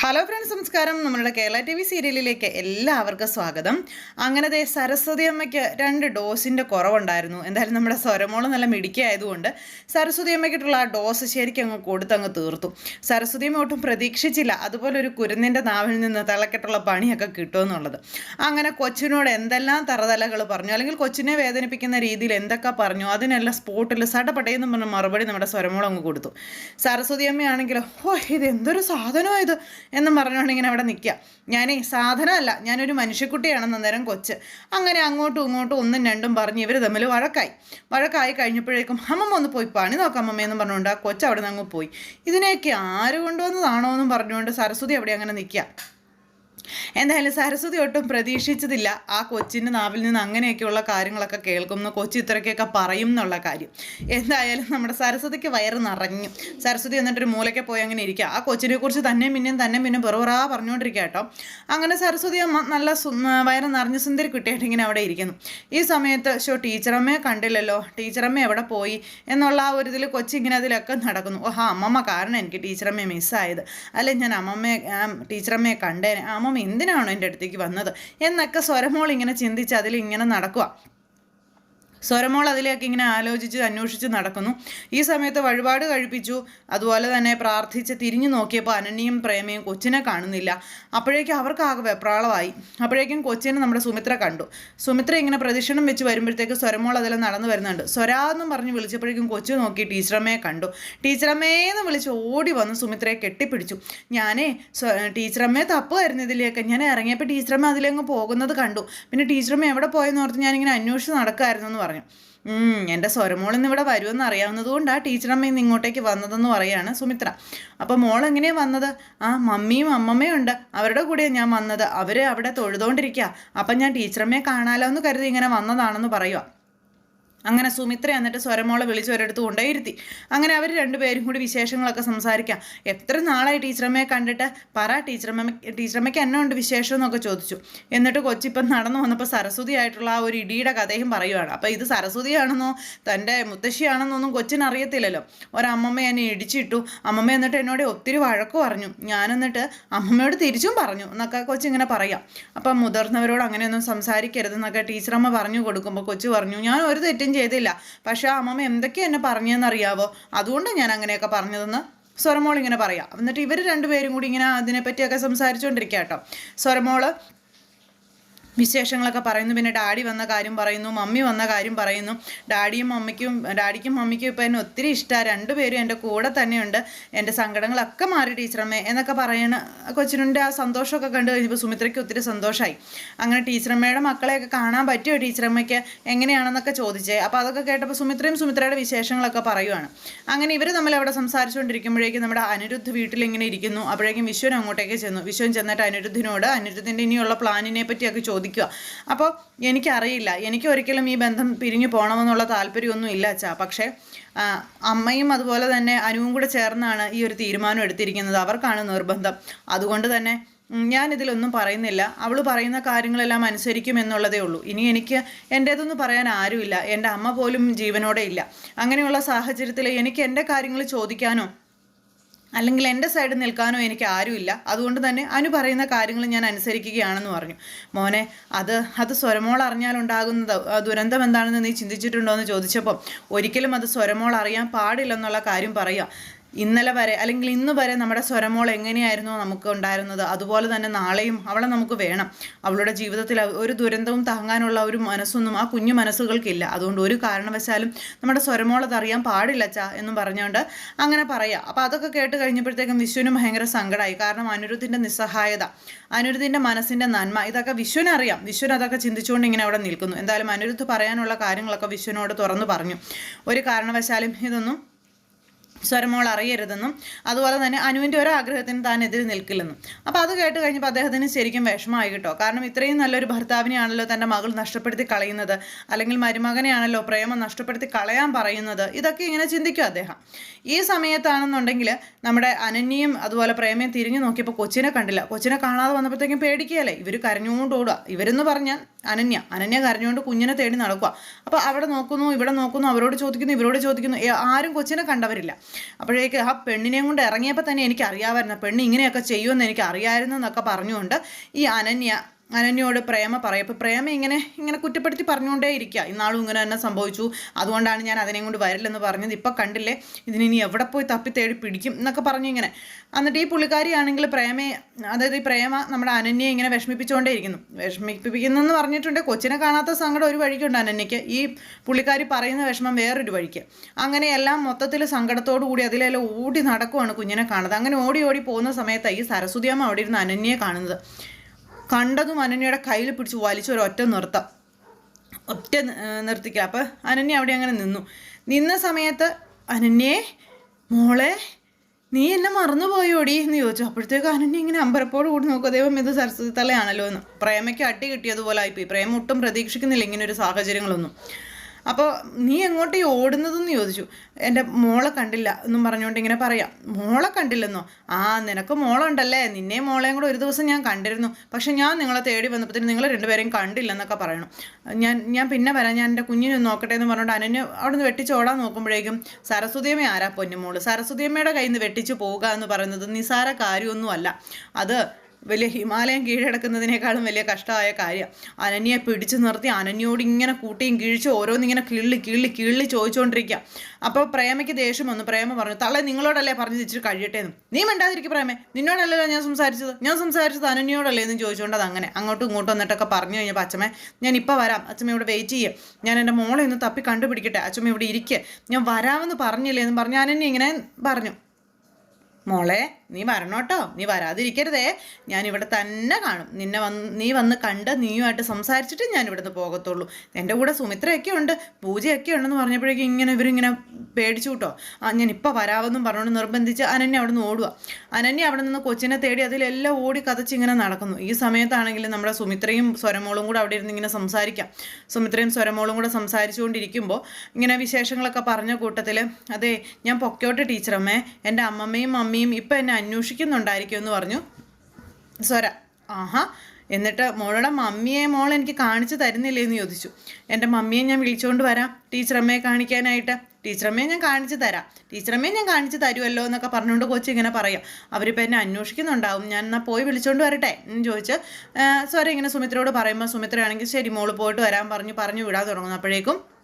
Hello friends നമസ്കാരം. നമ്മളുടെ Kerala T V സീരിയലിലേക്ക് എല്ലാവർക്കും സ്വാഗതം. അങ്ങനെ ദേ സരസ്വതി അമ്മയ്ക്ക് രണ്ട് ഡോസിന്റെ കുറവുണ്ടായിരുന്നു. എന്തായാലും നമ്മുടെ സ്വരമോൾ നല്ല മിടിക്കായതുകൊണ്ട് സരസ്വതി അമ്മയ്ക്കിട്ടുള്ള ആ ഡോസ് ശരിക്കും അങ്ങ് കൊടുത്തങ്ങ് തീർത്തു. സരസ്വതി അമ്മ ഒട്ടും പ്രതീക്ഷിച്ചില്ല അതുപോലെ ഒരു കുരുന്നിന്റെ നാവിൽ നിന്ന് തിളക്കിട്ടുള്ള പണിയൊക്കെ കിട്ടുമെന്നുള്ളത്. അങ്ങനെ കൊച്ചിനോട് എന്തെല്ലാം തറതലകൾ പറഞ്ഞു അല്ലെങ്കിൽ കൊച്ചിനെ വേദനിപ്പിക്കുന്ന രീതിയിൽ എന്തൊക്കെ പറഞ്ഞു അതിനെല്ലാം സ്പോട്ടിൽ സടപടയെന്ന് പറഞ്ഞ മറുപടി നമ്മുടെ സ്വരമോൾ അങ്ങ് കൊടുത്തു. സരസ്വതി അമ്മയാണെങ്കിലോ ഓ ഇത് എന്തൊരു സാധനമായത് എന്നും പറഞ്ഞുകൊണ്ട് ഇങ്ങനെ അവിടെ നിൽക്കുക. ഞാനേ സാധനമല്ല ഞാനൊരു മനുഷ്യക്കുട്ടിയാണെന്ന് അന്നേരം കൊച്ച്. അങ്ങനെ അങ്ങോട്ടും ഇങ്ങോട്ടും ഒന്നും രണ്ടും പറഞ്ഞ് ഇവർ തമ്മിൽ വഴക്കായി. വഴക്കായി കഴിഞ്ഞപ്പോഴേക്കും അമ്മമ്മ ഒന്ന് പോയി പണി നോക്കാം എന്ന് പറഞ്ഞുകൊണ്ട് ആ കൊച്ച് അവിടെ നിന്ന് അങ്ങ് പോയി. ഇതിനെയൊക്കെ ആര് കൊണ്ടുവന്നതാണോ എന്നും പറഞ്ഞുകൊണ്ട് സരസ്വതി അവിടെ അങ്ങനെ നിൽക്കുക. എന്തായാലും സരസ്വതി ഒട്ടും പ്രതീക്ഷിച്ചതില്ല. ആ കൊച്ചിന്റെ നാവിൽ നിന്ന് അങ്ങനെയൊക്കെയുള്ള കാര്യങ്ങളൊക്കെ കേൾക്കുന്നു. കൊച്ചി ഇത്രയ്ക്കൊക്കെ പറയും എന്നുള്ള കാര്യം. എന്തായാലും നമ്മുടെ സരസ്വതിക്ക് വയറ് നിറഞ്ഞു. സരസ്വതി എന്നിട്ടൊരു മൂലയ്ക്ക് പോയി അങ്ങനെ ഇരിക്കുക ആ കൊച്ചിനെ കുറിച്ച് തന്നെ പിന്നെയും തന്നെ പിന്നെ പെറുപറാ പറഞ്ഞുകൊണ്ടിരിക്കുക കേട്ടോ. അങ്ങനെ സരസ്വതി അമ്മ നല്ല വയറ് നിറഞ്ഞ സുന്ദരി കുട്ടിയായിട്ട് ഇങ്ങനെ അവിടെ ഇരിക്കുന്നു. ഈ സമയത്ത് ഷോ ടീച്ചറമ്മയെ കണ്ടില്ലല്ലോ. ടീച്ചറമ്മ എവിടെ പോയി? എന്നുള്ള ആ ഒരു ഇതിൽ കൊച്ചിങ്ങനെ അതിലൊക്കെ നടക്കുന്നു. ഓ ആ അമ്മമ്മ കാരണം എനിക്ക് ടീച്ചറമ്മയെ മിസ്സായത് അല്ലെ ഞാൻ അമ്മമ്മയെ ടീച്ചറമ്മയെ കണ്ടേനെ. അമ്മമ്മ എന്തിനാണോ എന്റെ അടുത്തേക്ക് വന്നത്? എന്നൊക്കെ സ്വരമോൾ ഇങ്ങനെ ചിന്തിച്ച് അതിൽ ഇങ്ങനെ നടക്കുക സ്വരമോൾ അതിലേക്ക് ഇങ്ങനെ ആലോചിച്ച് അന്വേഷിച്ച് നടക്കുന്നു. ഈ സമയത്ത് വഴിപാട് കഴിപ്പിച്ചു. അതുപോലെ തന്നെ പ്രാർത്ഥിച്ച് തിരിഞ്ഞു നോക്കിയപ്പോൾ അനന്യയും പ്രേമയും കൊച്ചിനെ കാണുന്നില്ല. അപ്പോഴേക്കും അവർക്ക് ആകെ വെപ്രാളമായി. അപ്പോഴേക്കും കൊച്ചിനെ നമ്മുടെ സുമിത്ര കണ്ടു. സുമിത്ര ഇങ്ങനെ പ്രദക്ഷിണം വെച്ച് വരുമ്പോഴത്തേക്ക് സ്വരമോൾ അതെല്ലാം നടന്നു വരുന്നുണ്ട്. സ്വരാന്നും പറഞ്ഞ് വിളിച്ചപ്പോഴേക്കും കൊച്ചു നോക്കി ടീച്ചറമ്മയെ കണ്ടു. ടീച്ചറമ്മേന്ന് വിളിച്ച് ഓടി വന്ന് സുമിത്രയെ കെട്ടിപ്പിടിച്ചു. ഞാനേ ടീച്ചറമ്മയെ തപ്പുമായിരുന്നു ഇതിലേക്ക്. ഞാൻ ഇറങ്ങിയപ്പോൾ ടീച്ചറമ്മ അതിലങ്ങ് പോകുന്നത് കണ്ടു. പിന്നെ ടീച്ചറമ്മ എവിടെ പോയെന്ന് ഓർത്ത് ഞാനിങ്ങനെ അന്വേഷിച്ച് നടക്കുമായിരുന്നു എന്ന് പറഞ്ഞു. എന്റെ സ്വരമോൾ ഇന്ന് ഇവിടെ വരുമെന്ന് അറിയാവുന്നത് കൊണ്ട് ആ ടീച്ചറമ്മ ഇന്ന് ഇങ്ങോട്ടേക്ക് വന്നതെന്ന് പറയാണ് സുമിത്ര. അപ്പോൾ മോൾ എങ്ങനെയാണ് വന്നത്? ആ മമ്മിയും അമ്മമ്മയും ഉണ്ട്. അവരുടെ കൂടെയാണ് ഞാൻ വന്നത്. അവർ അവിടെ തൊഴുതുകൊണ്ടിരിക്കുക അപ്പം ഞാൻ ടീച്ചറമ്മയെ കാണാലോ എന്ന് കരുതി ഇങ്ങനെ വന്നതാണെന്ന് പറയുക അങ്ങനെ സുമിത്ര എന്നിട്ട് സ്വരമോളെ വിളിച്ച് ഒരിടത്ത് കൊണ്ടേയിരുത്തി അങ്ങനെ അവർ രണ്ടുപേരും കൂടി വിശേഷങ്ങളൊക്കെ സംസാരിക്കാം. എത്ര നാളായി ടീച്ചറമ്മയെ കണ്ടിട്ട്? പറ ടീച്ചറമ്മ ടീച്ചറമ്മയ്ക്ക് എന്നെ ഉണ്ട് വിശേഷം എന്നൊക്കെ ചോദിച്ചു. എന്നിട്ട് കൊച്ചിപ്പം നടന്നു വന്നപ്പോൾ സരസ്വതി ആയിട്ടുള്ള ആ ഒരു ഇടിയുടെ കഥയും പറയുവാണ്. അപ്പോൾ ഇത് സരസ്വതിയാണെന്നോ തന്റെ മുത്തശ്ശിയാണെന്നൊന്നും കൊച്ചിന് അറിയത്തില്ലല്ലോ. ഒരമ്മമ്മ എന്നെ ഇടിച്ചിട്ടു. അമ്മമ്മ എന്നിട്ട് എന്നോട് ഒത്തിരി വഴക്ക് പറഞ്ഞു. ഞാനെന്നിട്ട് അമ്മമ്മയോട് തിരിച്ചും പറഞ്ഞു എന്നൊക്കെ കൊച്ചിങ്ങനെ പറയാം. അപ്പം മുതിർന്നവരോട് അങ്ങനെയൊന്നും സംസാരിക്കരുതെന്നൊക്കെ ടീച്ചറമ്മ പറഞ്ഞു കൊടുക്കുമ്പോൾ കൊച്ചു പറഞ്ഞു ഞാൻ ഒരു തെറ്റും ചെയ്തില്ല. പക്ഷേ അമ്മമ്മ എന്തൊക്കെയാ എന്നെ പറഞ്ഞതെന്നറിയാവോ അതുകൊണ്ടാണ് ഞാൻ അങ്ങനെയൊക്കെ പറഞ്ഞതെന്ന് സ്വരമോൾ ഇങ്ങനെ പറയാം. എന്നിട്ട് ഇവർ രണ്ടുപേരും കൂടി ഇങ്ങനെ അതിനെപ്പറ്റിയൊക്കെ സംസാരിച്ചുകൊണ്ടിരിക്കുക കേട്ടോ. സ്വരമോൾ വിശേഷങ്ങളൊക്കെ പറയുന്നു. പിന്നെ ഡാഡി വന്ന കാര്യം പറയുന്നു. മമ്മി വന്ന കാര്യം പറയുന്നു. ഡാഡിയും മമ്മിക്കും ഡാഡിക്കും മമ്മിക്കും ഇപ്പം എന്നെ ഒത്തിരി ഇഷ്ടമാണ് രണ്ടുപേരും എന്റെ കൂടെ തന്നെയുണ്ട്. എന്റെ സങ്കടങ്ങളൊക്കെ മാറി ടീച്ചറമ്മേ എന്നൊക്കെ പറയണ കൊച്ചിനുണ്ട്. ആ സന്തോഷമൊക്കെ കണ്ടു കഴിഞ്ഞപ്പോൾ സുമിത്രയ്ക്ക് ഒത്തിരി സന്തോഷമായി അങ്ങനെ ടീച്ചറമ്മയുടെ മക്കളെയൊക്കെ കാണാൻ പറ്റുമോ ടീച്ചറമ്മയ്ക്ക്? എങ്ങനെയാണെന്നൊക്കെ ചോദിച്ചേ. അപ്പോൾ അതൊക്കെ കേട്ടപ്പോൾ സുമിത്രയും സുമിത്രയുടെ വിശേഷങ്ങളൊക്കെ പറയുവാണ്. അങ്ങനെ ഇവർ തമ്മിൽ അവിടെ സംസാരിച്ചുകൊണ്ടിരിക്കുമ്പോഴേക്കും നമ്മുടെ അനിരുദ്ധ് വീട്ടിലിങ്ങനെ ഇരിക്കുന്നു. അപ്പോഴേക്കും വിശ്വൻ അങ്ങോട്ടേക്ക് ചെന്നു. വിശ്വൻ ചെന്നിട്ട് അനിരുദ്ധിനോട് അനിരുദ്ധിന്റെ ഇനിയുള്ള പ്ലാനിനെ പറ്റിയൊക്കെ ചോദിക്കുക. അപ്പോൾ എനിക്കറിയില്ല. എനിക്ക് ഒരിക്കലും ഈ ബന്ധം പിരിഞ്ഞു പോകണമെന്നുള്ള താല്പര്യമൊന്നും ഇല്ല അച്ഛാ. പക്ഷേ അമ്മയും അതുപോലെ തന്നെ അനുവും കൂടെ ചേർന്നാണ് ഈ ഒരു തീരുമാനം എടുത്തിരിക്കുന്നത്. അവർക്കാണ് നിർബന്ധം. അതുകൊണ്ട് തന്നെ ഞാനിതിലൊന്നും പറയുന്നില്ല. അവൾ പറയുന്ന കാര്യങ്ങളെല്ലാം അനുസരിക്കും എന്നുള്ളതേ ഉള്ളൂ. ഇനി എനിക്ക് എന്റേതൊന്നും പറയാൻ ആരുമില്ല. എന്റെ അമ്മ പോലും ജീവനോടെ ഇല്ല. അങ്ങനെയുള്ള സാഹചര്യത്തിൽ എനിക്ക് എന്റെ കാര്യങ്ങൾ ചോദിക്കാനോ അല്ലെങ്കിൽ എന്റെ സൈഡ് നിൽക്കാനോ എനിക്ക് ആരുമില്ല അതുകൊണ്ട് തന്നെ അനു പറയുന്ന കാര്യങ്ങൾ ഞാൻ അനുസരിക്കുകയാണെന്ന് പറഞ്ഞു. മോനെ അത് അത് സ്വരമോൾ അറിഞ്ഞാലുണ്ടാകുന്ന ദുരന്തം എന്താണെന്ന് നീ ചിന്തിച്ചിട്ടുണ്ടോ എന്ന് ചോദിച്ചപ്പോൾ ഒരിക്കലും അത് സ്വരമോൾ അറിയാൻ പാടില്ലെന്നുള്ള കാര്യം പറയാം ഇന്നലെ വരെ അല്ലെങ്കിൽ ഇന്ന് വരെ നമ്മുടെ സ്വരമോൾ എങ്ങനെയായിരുന്നു നമുക്ക് ഉണ്ടായിരുന്നത്? അതുപോലെ തന്നെ നാളെയും അവളെ നമുക്ക് വേണം. അവളുടെ ജീവിതത്തിൽ ഒരു ദുരന്തവും താങ്ങാനുള്ള ഒരു മനസ്സൊന്നും ആ കുഞ്ഞു മനസ്സുകൾക്കില്ല. അതുകൊണ്ട് ഒരു കാരണവശാലും നമ്മുടെ സ്വരമോൾ അതറിയാൻ പാടില്ല ചാ എന്നും പറഞ്ഞുകൊണ്ട് അങ്ങനെ പറയാം. അപ്പോൾ അതൊക്കെ കേട്ട് കഴിഞ്ഞപ്പോഴത്തേക്കും വിശ്വനും ഭയങ്കര സങ്കടമായി കാരണം അനിരുദ്ധിന്റെ നിസ്സഹായത അനിരുദ്ധിന്റെ മനസ്സിന്റെ നന്മ ഇതൊക്കെ വിശ്വന് അറിയാം. വിശ്വൻ അതൊക്കെ ചിന്തിച്ചുകൊണ്ട് ഇങ്ങനെ അവിടെ നിൽക്കുന്നു. എന്തായാലും അനിരുദ്ധ് പറയാനുള്ള കാര്യങ്ങളൊക്കെ വിശ്വനോട് തുറന്നു പറഞ്ഞു. ഒരു കാരണവശാലും ഇതൊന്നും സ്വരമോൾ അറിയരുതെന്നും അതുപോലെ തന്നെ അനുവിന്റെ ഒരാഗ്രഹത്തിന് താൻ എതിര് നിൽക്കില്ലെന്നും. അപ്പോൾ അത് കേട്ട് കഴിഞ്ഞപ്പോൾ അദ്ദേഹത്തിന് ശരിക്കും വിഷമമായി കേട്ടോ. കാരണം ഇത്രയും നല്ലൊരു ഭർത്താവിനെയാണല്ലോ തന്റെ മകൾ നഷ്ടപ്പെടുത്തി കളയുന്നത് അല്ലെങ്കിൽ മരുമകനെയാണല്ലോ പ്രേമം നഷ്ടപ്പെടുത്തി കളയാൻ പറയുന്നത്. ഇതൊക്കെ ഇങ്ങനെ ചിന്തിക്കും അദ്ദേഹം. ഈ സമയത്താണെന്നുണ്ടെങ്കിൽ നമ്മുടെ അനന്യയും അതുപോലെ പ്രേമയും തിരിഞ്ഞു നോക്കിയപ്പോൾ കൊച്ചിനെ കണ്ടില്ല. കൊച്ചിനെ കാണാതെ വന്നപ്പോഴത്തേക്കും പേടിക്കുകയല്ലേ? ഇവർ കരഞ്ഞുകൊണ്ട് ഓടുക. ഇവരെന്ന് പറഞ്ഞാൽ അനന്യ. അനന്യ കരഞ്ഞുകൊണ്ട് കുഞ്ഞിനെ തേടി നടക്കുക. അപ്പോൾ അവിടെ നോക്കുന്നു ഇവിടെ നോക്കുന്നു അവരോട് ചോദിക്കുന്നു ഇവരോട് ചോദിക്കുന്നു. ആരും കൊച്ചിനെ കണ്ടവരില്ല. അപ്പോഴേക്ക് ആ പെണ്ണിനെയും കൊണ്ട് ഇറങ്ങിയപ്പോൾ തന്നെ എനിക്ക് അറിയാമായിരുന്നു പെണ്ണ് ഇങ്ങനെയൊക്കെ ചെയ്യുമെന്ന് എനിക്ക് അറിയാമായിരുന്നു എന്നൊക്കെ പറഞ്ഞുകൊണ്ട് ഈ അനന്യ അനന്യോട് പ്രേമ പറയും. അപ്പോൾ പ്രേമ ഇങ്ങനെ ഇങ്ങനെ കുറ്റപ്പെടുത്തി പറഞ്ഞുകൊണ്ടേ ഇരിക്കുക ഇന്നാളും ഇങ്ങനെ തന്നെ സംഭവിച്ചു. അതുകൊണ്ടാണ് ഞാൻ അതിനെയും കൊണ്ട് വരില്ലെന്ന് പറഞ്ഞത്. ഇപ്പം കണ്ടില്ലേ? ഇതിനി എവിടെ പോയി തപ്പി തേടി പിടിക്കും എന്നൊക്കെ പറഞ്ഞു ഇങ്ങനെ. എന്നിട്ട് ഈ പുള്ളിക്കാരിയാണെങ്കിൽ പ്രേമയെ അതായത് ഈ പ്രേമ നമ്മുടെ അനന്യയെ ഇങ്ങനെ വിഷമിപ്പിച്ചുകൊണ്ടേ ഇരിക്കുന്നു. പറഞ്ഞിട്ടുണ്ട്. കൊച്ചിനെ കാണാത്ത സങ്കടം ഒരു വഴിക്കുണ്ട് അനന്യയ്ക്ക്. ഈ പുള്ളിക്കാരി പറയുന്ന വിഷമം വേറൊരു വഴിക്ക്. അങ്ങനെ എല്ലാം മൊത്തത്തിൽ സങ്കടത്തോടു കൂടി അതിലെല്ലാം ഓടി നടക്കുവാണ് കുഞ്ഞിനെ കാണുന്നത്. അങ്ങനെ ഓടി ഓടി പോകുന്ന സമയത്ത് ഈ സരസ്വതിയമ്മ അവിടെ ഇരുന്ന് അനന്യയെ കാണുന്നത്. കണ്ടതും അനന്യയുടെ കയ്യിൽ പിടിച്ച് വലിച്ചു ഒറ്റ നിർത്തം ഒറ്റ നിർത്തിക്കുക അപ്പോൾ അനന്യ അവിടെ അങ്ങനെ നിന്നു. നിന്ന സമയത്ത് അനന്യേ മോളെ നീ എന്നെ മറന്നുപോയോടി? എന്ന് ചോദിച്ചു. അപ്പോഴത്തേക്ക് അനന്യ ഇങ്ങനെ അമ്പരപ്പോട് കൂടി നോക്കുക. ദൈവം ഇത് സരസ്വതി തലയാണല്ലോ എന്ന്. പ്രേമയ്ക്ക് അട്ടി കിട്ടിയതുപോലെ ആയിപ്പോയി. പ്രേമ ഒട്ടും പ്രതീക്ഷിക്കുന്നില്ല ഇങ്ങനെ ഒരു സാഹചര്യങ്ങളൊന്നും. അപ്പോൾ നീ എങ്ങോട്ട് ഓടുന്നതെന്ന് ചോദിച്ചു. എന്റെ മോളെ കണ്ടില്ല എന്നും പറഞ്ഞുകൊണ്ട് ഇങ്ങനെ പറയാം. മോളെ കണ്ടില്ലെന്നോ? ആ നിനക്ക് മോളുണ്ടല്ലേ. നിന്നെ മോളെയും കൂടെ ഒരു ദിവസം ഞാൻ കണ്ടിരുന്നു. പക്ഷെ ഞാൻ നിങ്ങളെ തേടി വന്നപ്പോഴത്തേന് നിങ്ങൾ രണ്ടുപേരെയും കണ്ടില്ലെന്നൊക്കെ പറയണം. ഞാൻ ഞാൻ പിന്നെ വരാം. ഞാൻ എന്റെ കുഞ്ഞിനെ നോക്കട്ടെ എന്ന് പറഞ്ഞുകൊണ്ട് അനന്യ അവിടുന്ന് വെട്ടിച്ചോടാൻ നോക്കുമ്പോഴേക്കും സരസ്വതിയമ്മ ആരാ പൊന്നുമോൾ? സരസ്വതിയമ്മയുടെ കയ്യിൽ നിന്ന് വെട്ടിച്ച് പോവുക എന്ന് പറയുന്നത് നിസാര കാര്യമൊന്നുമല്ല. അത് വലിയ ഹിമാലയം കീഴടക്കുന്നതിനേക്കാളും വലിയ കഷ്ടമായ കാര്യം. അനന്യയെ പിടിച്ചു നിർത്തി അനന്യോട് ഇങ്ങനെ കൂട്ടിയും കിഴിച്ച് ഓരോന്നിങ്ങനെ കിള്ളി കിള്ളി കിള്ളി ചോദിച്ചുകൊണ്ടിരിക്കുക അപ്പോൾ പ്രേമയ്ക്ക് ദേഷ്യം വന്നു. പ്രേമ പറഞ്ഞു തള്ളെ നിങ്ങളോടല്ലേ പറഞ്ഞു ഇച്ചിരി കഴിയട്ടെ എന്ന് നീ മിണ്ടാതിരിക്കും പ്രേമേ. നിന്നോടല്ലല്ലോ ഞാൻ സംസാരിച്ചത്. ഞാൻ സംസാരിച്ചത് അനന്യോടല്ലേ എന്ന് അത് അങ്ങനെ. അങ്ങോട്ടും ഇങ്ങോട്ടും വന്നിട്ടൊക്കെ പറഞ്ഞു കഴിഞ്ഞപ്പോൾ അച്ഛമ്മേ ഞാൻ ഇപ്പോൾ വരാം. അച്ഛമ്മ ഇവിടെ വെയിറ്റ് ചെയ്യേ. ഞാൻ എന്റെ മോളെ ഒന്ന് തപ്പി കണ്ടുപിടിക്കട്ടെ. അച്ഛമ്മ ഇവിടെ ഇരിക്കുക ഞാൻ വരാമെന്ന് പറഞ്ഞില്ലേ എന്ന് പറഞ്ഞ് അനന്യ ഇങ്ങനെ പറഞ്ഞു. മോളെ നീ വരണോട്ടോ? നീ വരാതിരിക്കരുതേ. ഞാൻ തന്നെ കാണും. നിന്നെ വന്ന് നീ വന്ന് കണ്ട് നീയുമായിട്ട് സംസാരിച്ചിട്ട് ഞാൻ ഇവിടുന്ന് പോകത്തുള്ളൂ. എന്റെ കൂടെ സുമിത്രയൊക്കെ ഉണ്ട് പൂജയൊക്കെ ഉണ്ടെന്ന് പറഞ്ഞപ്പോഴേക്കും ഇങ്ങനെ ഇവരിങ്ങനെ പേടിച്ചു കേട്ടോ. ആ ഞാൻ ഇപ്പോൾ വരാമെന്നും പറഞ്ഞുകൊണ്ട് നിർബന്ധിച്ച് അനന്യ അവിടെ നിന്ന് ഓടുക അനന്യ അവിടെ നിന്ന് കൊച്ചിനെ തേടി അതിലെല്ലാം ഓടി കതച്ച് ഇങ്ങനെ നടക്കുന്നു. ഈ സമയത്താണെങ്കിൽ നമ്മുടെ സുമിത്രയും സ്വരമോളും കൂടെ അവിടെ ഇരുന്ന് ഇങ്ങനെ സംസാരിക്കാം. സുമിത്രയും സ്വരമോളും കൂടെ സംസാരിച്ചുകൊണ്ടിരിക്കുമ്പോൾ ഇങ്ങനെ വിശേഷങ്ങളൊക്കെ പറഞ്ഞ കൂട്ടത്തിൽ അതെ ഞാൻ പൊക്കോട്ടെ ടീച്ചറമ്മേ. എന്റെ അമ്മമ്മയും അമ്മയും ഇപ്പം എന്നെ അന്വേഷിക്കുന്നുണ്ടായിരിക്കും എന്ന് പറഞ്ഞു. സ്വര ആഹാ എന്നിട്ട് മോളുടെ മമ്മിയെ മോൾ എനിക്ക് കാണിച്ചു തരുന്നില്ലേ എന്ന് ചോദിച്ചു. എന്റെ മമ്മിയെ ഞാൻ വിളിച്ചുകൊണ്ട് വരാം. ടീച്ചറമ്മയെ കാണിക്കാനായിട്ട്. ടീച്ചറമ്മയെ ഞാൻ കാണിച്ചു തരാം. ടീച്ചറമ്മയെ ഞാൻ കാണിച്ചു തരുമല്ലോ എന്നൊക്കെ പറഞ്ഞുകൊണ്ട് കൊച്ചു ഇങ്ങനെ പറയാം. അവരിപ്പോൾ എന്നെ അന്വേഷിക്കുന്നുണ്ടാവും. ഞാൻ എന്നാൽ പോയി വിളിച്ചുകൊണ്ട് വരട്ടെ എന്ന് ചോദിച്ച് സ്വര ഇങ്ങനെ സുമിത്രയോട് പറയുമ്പോൾ സുമിത്രയാണെങ്കിൽ ശരി മോൾ പോയിട്ട് വരാൻ പറഞ്ഞു പറഞ്ഞു വിടാൻ തുടങ്ങുന്നു അപ്പോഴേക്കും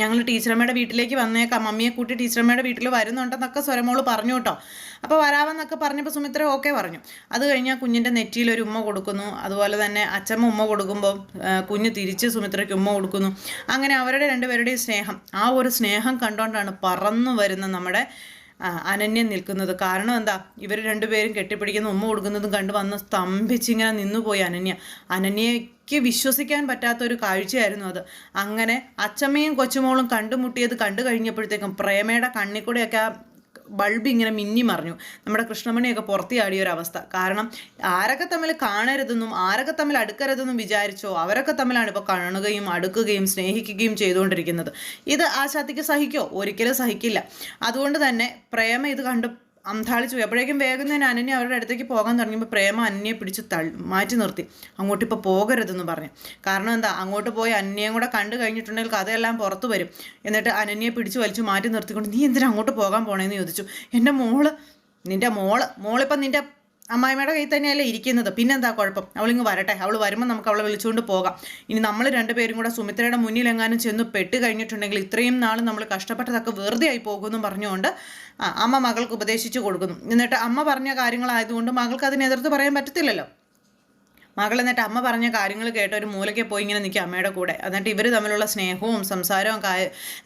ഞങ്ങൾ ടീച്ചറമ്മയുടെ വീട്ടിലേക്ക് വന്നേക്കാം. മമ്മിയെ കൂട്ടി ടീച്ചറമ്മയുടെ വീട്ടിൽ വരുന്നുണ്ടെന്നൊക്കെ സ്വരമോൾ പറഞ്ഞു കേട്ടോ. അപ്പോൾ വരാമെന്നൊക്കെ പറഞ്ഞപ്പോൾ സുമിത്ര ഓക്കെ പറഞ്ഞു. അത് കഴിഞ്ഞാൽ കുഞ്ഞിന്റെ നെറ്റിയിൽ ഒരു ഉമ്മ കൊടുക്കുന്നു. അതുപോലെ തന്നെ അച്ഛമ്മ ഉമ്മ കൊടുക്കുമ്പോൾ കുഞ്ഞ് തിരിച്ച് സുമിത്രയ്ക്ക് ഉമ്മ കൊടുക്കുന്നു. അങ്ങനെ അവരുടെ രണ്ടുപേരുടെയും സ്നേഹം. ആ ഒരു സ്നേഹം കണ്ടുകൊണ്ടാണ് പറന്നു വരുന്ന നമ്മുടെ അനന്യം നിൽക്കുന്നത്. കാരണം എന്താ? ഇവർ രണ്ടുപേരും കെട്ടിപ്പിടിക്കുന്ന ഉമ്മ കൊടുക്കുന്നതും കണ്ട് വന്ന് സ്തംഭിച്ചിങ്ങനെ നിന്നുപോയി അനന്യ. അനന്യയ്ക്ക് വിശ്വസിക്കാൻ പറ്റാത്ത ഒരു കാഴ്ചയായിരുന്നു അത്. അങ്ങനെ അച്ചമ്മയും കൊച്ചുമോളും കണ്ടുമുട്ടിയത് കണ്ടു കഴിഞ്ഞപ്പോഴത്തേക്കും പ്രേമയുടെ കണ്ണിക്കൂടെയൊക്കെ ബൾബ് ഇങ്ങനെ മിന്നി മറിഞ്ഞു. നമ്മുടെ കൃഷ്ണമണിയൊക്കെ പുറത്തിയാടിയ ഒരു അവസ്ഥ. കാരണം ആരൊക്കെ തമ്മിൽ കാണരുതെന്നും ആരൊക്കെ തമ്മിൽ അടുക്കരുതെന്നും വിചാരിച്ചോ അവരൊക്കെ തമ്മിലാണ് ഇപ്പോൾ കാണുകയും അടുക്കുകയും സ്നേഹിക്കുകയും ചെയ്തുകൊണ്ടിരിക്കുന്നത്. ഇത് ആശാത്തിക്ക് സഹിക്കോ? ഒരിക്കലും സഹിക്കില്ല. അതുകൊണ്ട് തന്നെ പ്രേമ ഇത് കണ്ട് അന്താളിച്ചു പോയി. അപ്പോഴേക്കും വേഗം തന്നെ അനന്യ അവരുടെ അടുത്തേക്ക് പോകാൻ തുടങ്ങിയപ്പോൾ പ്രേമ അന്യെ പിടിച്ച് തള്ളി മാറ്റി നിർത്തി. അങ്ങോട്ട് ഇപ്പോൾ പോകരുതെന്ന് പറഞ്ഞു. കാരണം എന്താ? അങ്ങോട്ട് പോയി അന്യയും കൂടെ കണ്ടു കഴിഞ്ഞിട്ടുണ്ടെങ്കിൽ കഥയെല്ലാം പുറത്തു വരും. എന്നിട്ട് അനന്യെ പിടിച്ച് വലിച്ചു മാറ്റി നിർത്തിക്കൊണ്ട് നീ എന്തിനാ അങ്ങോട്ട് പോകാൻ പോണേന്ന് ചോദിച്ചു. എന്റെ മോൾ നിന്റെ മോൾ മോളിപ്പം നിന്റെ അമ്മായിമ്മയുടെ കയ്യിൽ തന്നെയല്ലേ ഇരിക്കുന്നത്. പിന്നെന്താ കുഴപ്പം? അവളിങ്ങ് വരട്ടെ. അവൾ വരുമ്പോൾ നമുക്ക് അവളെ വിളിച്ചുകൊണ്ട് പോകാം. ഇനി നമ്മൾ രണ്ടുപേരും കൂടെ സുമിത്രയുടെ മുന്നിൽ എങ്ങാനും ചെന്ന് പെട്ട് കഴിഞ്ഞിട്ടുണ്ടെങ്കിൽ ഇത്രയും നാൾ നമ്മൾ കഷ്ടപ്പെട്ടതൊക്കെ വെറുതെ ആയി പോകുമെന്നും പറഞ്ഞുകൊണ്ട് അമ്മ മകൾക്ക് ഉപദേശിച്ചു കൊടുക്കുന്നു. എന്നിട്ട് അമ്മ പറഞ്ഞ കാര്യങ്ങളായതുകൊണ്ട് മകൾക്ക് അതിനെതിർത്ത് പറയാൻ പറ്റത്തില്ലല്ലോ. മകൾ എന്നിട്ട് അമ്മ പറഞ്ഞ കാര്യങ്ങൾ കേട്ട് ഒരു മൂലയ്ക്ക് പോയി ഇങ്ങനെ നിൽക്കുക അമ്മയുടെ കൂടെ. എന്നിട്ട് ഇവർ തമ്മിലുള്ള സ്നേഹവും സംസാരവും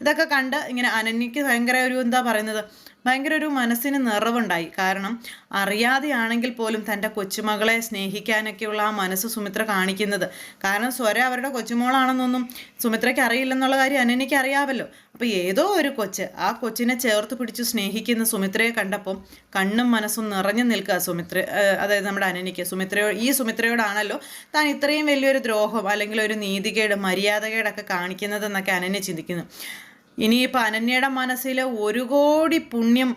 ഇതൊക്കെ കണ്ട് ഇങ്ങനെ അനന്യക്ക് ഭയങ്കര ഒരു എന്താ പറയുന്നത്? ഭയങ്കര ഒരു മനസ്സിന് നിറവുണ്ടായി. കാരണം അറിയാതെയാണെങ്കിൽ പോലും തന്റെ കൊച്ചുമകളെ സ്നേഹിക്കാനൊക്കെയുള്ള ആ മനസ്സ് സുമിത്ര കാണിക്കുന്നത്. കാരണം സ്വര അവരുടെ കൊച്ചുമോളാണെന്നൊന്നും സുമിത്രയ്ക്ക് അറിയില്ലെന്നുള്ള കാര്യം അനന്യയ്ക്ക് അറിയാമല്ലോ അപ്പോൾ ഏതോ ഒരു കൊച്ച് ആ കൊച്ചിനെ ചേർത്ത് പിടിച്ച് സ്നേഹിക്കുന്ന സുമിത്രയെ കണ്ടപ്പം കണ്ണും മനസ്സും നിറഞ്ഞു നിൽക്കുക സുമിത്ര അതായത് നമ്മുടെ അനന്യയ്ക്ക്. സുമിത്രയോ ഈ സുമിത്രയോടാണല്ലോ താൻ ഇത്രയും വലിയൊരു ദ്രോഹം അല്ലെങ്കിൽ ഒരു നീതികേട് മര്യാദകേടൊക്കെ കാണിക്കുന്നതെന്നൊക്കെ അനന്യ ചിന്തിക്കുന്നു. ഇനിയിപ്പോൾ അനന്യയുടെ മനസ്സിൽ ഒരു കോടി പുണ്യം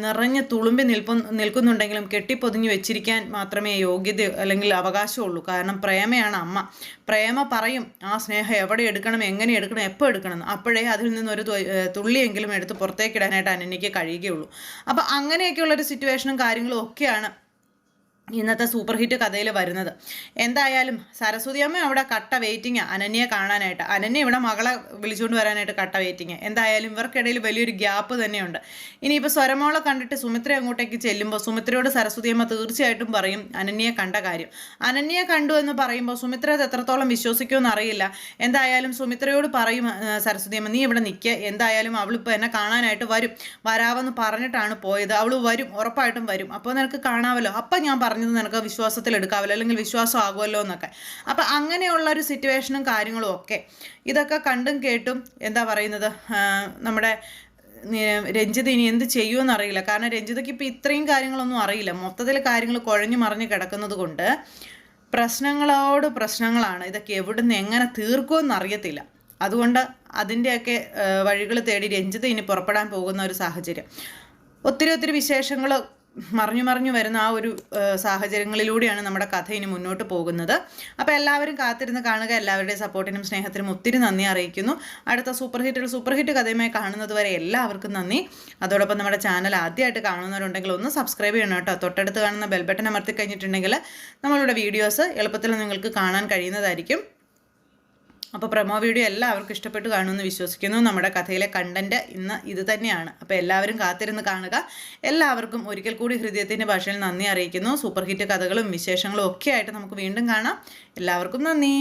നിറഞ്ഞ് തുളുമ്പി നിൽപ്പ് നിൽക്കുന്നുണ്ടെങ്കിലും കെട്ടിപ്പൊതിഞ്ഞ് വെച്ചിരിക്കാൻ മാത്രമേ യോഗ്യത അല്ലെങ്കിൽ അവകാശമുള്ളൂ. കാരണം പ്രേമയാണ് അമ്മ. പ്രേമ പറയും ആ സ്നേഹം എവിടെ എടുക്കണം എങ്ങനെ എടുക്കണം എപ്പോൾ എടുക്കണം? അപ്പോഴേ അതിൽ നിന്നൊരു തുള്ളിയെങ്കിലും എടുത്ത് പുറത്തേക്കിടാനായിട്ട് അനന്യയ്ക്ക് കഴിയുകയുള്ളൂ. അപ്പോൾ അങ്ങനെയൊക്കെയുള്ളൊരു സിറ്റുവേഷനും കാര്യങ്ങളും ഒക്കെയാണ് ഇന്നത്തെ സൂപ്പർ ഹിറ്റ് കഥയിൽ വരുന്നത്. എന്തായാലും സരസ്വതി അമ്മ അവിടെ കട്ട വെയിറ്റിംഗ് അനന്യയെ കാണാനായിട്ട്. അനന്യ ഇവിടെ മകളെ വിളിച്ചുകൊണ്ട് വരാനായിട്ട് കട്ട വെയിറ്റിംഗ് എന്തായാലും ഇവർക്കിടയിൽ വലിയൊരു ഗ്യാപ്പ് തന്നെയുണ്ട്. ഇനിയിപ്പോൾ സ്വരമോളെ കണ്ടിട്ട് സുമിത്ര അങ്ങോട്ടേക്ക് ചെല്ലുമ്പോൾ സുമിത്രയോട് സരസ്വതി അമ്മ തീർച്ചയായിട്ടും പറയും അനന്യയെ കണ്ട കാര്യം. അനന്യയെ കണ്ടു എന്ന് പറയുമ്പോൾ സുമിത്ര അത് എത്രത്തോളം വിശ്വസിക്കുമെന്ന് അറിയില്ല എന്തായാലും സുമിത്രയോട് പറയും സരസ്വതി അമ്മ നീ ഇവിടെ നിൽക്കുക എന്തായാലും അവളിപ്പോൾ എന്നെ കാണാനായിട്ട് വരും. വരാമെന്ന് പറഞ്ഞിട്ടാണ് പോയത്. അവൾ വരും ഉറപ്പായിട്ടും വരും. അപ്പോൾ നിനക്ക് കാണാമല്ലോ അപ്പം ഞാൻ പറഞ്ഞത് നിനക്ക് വിശ്വാസത്തിൽ എടുക്കാവില്ല അല്ലെങ്കിൽ വിശ്വാസം ആകുമല്ലോ എന്നൊക്കെ. അപ്പം അങ്ങനെയുള്ള ഒരു സിറ്റുവേഷനും കാര്യങ്ങളും ഒക്കെ. ഇതൊക്കെ കണ്ടും കേട്ടും എന്താ പറയുന്നത്? നമ്മുടെ രഞ്ജിത് ഇനി എന്ത് ചെയ്യുമെന്ന് അറിയില്ല. കാരണം രഞ്ജിതയ്ക്ക് ഇപ്പം ഇത്രയും കാര്യങ്ങളൊന്നും അറിയില്ല. മൊത്തത്തിൽ കാര്യങ്ങൾ കുഴഞ്ഞു മറിഞ്ഞ് കിടക്കുന്നത് കൊണ്ട് പ്രശ്നങ്ങളോട് പ്രശ്നങ്ങളാണ്. ഇതൊക്കെ എവിടുന്ന് എങ്ങനെ തീർക്കുമെന്ന് അറിയത്തില്ല. അതുകൊണ്ട് അതിന്റെയൊക്കെ വഴികൾ തേടി രഞ്ജിത ഇനി പുറപ്പെടാൻ പോകുന്ന ഒരു സാഹചര്യം. ഒത്തിരി ഒത്തിരി വിശേഷങ്ങൾ മറിഞ്ഞു മറിഞ്ഞു വരുന്ന ആ ഒരു സാഹചര്യങ്ങളിലൂടെയാണ് നമ്മുടെ കഥ ഇനി മുന്നോട്ട് പോകുന്നത്. അപ്പോൾ എല്ലാവരും കാത്തിരുന്ന് കാണുക എല്ലാവരുടെയും സപ്പോർട്ടിനും സ്നേഹത്തിനും ഒത്തിരി നന്ദി അറിയിക്കുന്നു. അടുത്ത സൂപ്പർ ഹിറ്റുകൾ സൂപ്പർ ഹിറ്റ് കഥയുമായി കാണുന്നത് വരെ എല്ലാവർക്കും നന്ദി. അതോടൊപ്പം നമ്മുടെ ചാനൽ ആദ്യമായിട്ട് കാണുന്നവരുണ്ടെങ്കിൽ ഒന്ന് സബ്സ്ക്രൈബ് ചെയ്യണം കേട്ടോ. തൊട്ടടുത്ത് കാണുന്ന ബെൽ ബട്ടൺ അമർത്തി കഴിഞ്ഞിട്ടുണ്ടെങ്കിൽ നമ്മളുടെ വീഡിയോസ് എളുപ്പത്തിൽ നിങ്ങൾക്ക് കാണാൻ കഴിയുന്നതായിരിക്കും. അപ്പോൾ പ്രമോ വീഡിയോ എല്ലാവർക്കും ഇഷ്ടപ്പെട്ട് കാണുമെന്ന് വിശ്വസിക്കുന്നു. നമ്മുടെ കഥയിലെ കണ്ടന്റ് ഇന്ന് ഇത് തന്നെയാണ്. അപ്പോൾ എല്ലാവരും കാത്തിരുന്ന് കാണുക. എല്ലാവർക്കും ഒരിക്കൽ കൂടി ഹൃദയത്തിന്റെ ഭാഷയിൽ നന്ദി അറിയിക്കുന്നു. സൂപ്പർ ഹിറ്റ് കഥകളും വിശേഷങ്ങളും ഒക്കെ ആയിട്ട് നമുക്ക് വീണ്ടും കാണാം. എല്ലാവർക്കും നന്ദി.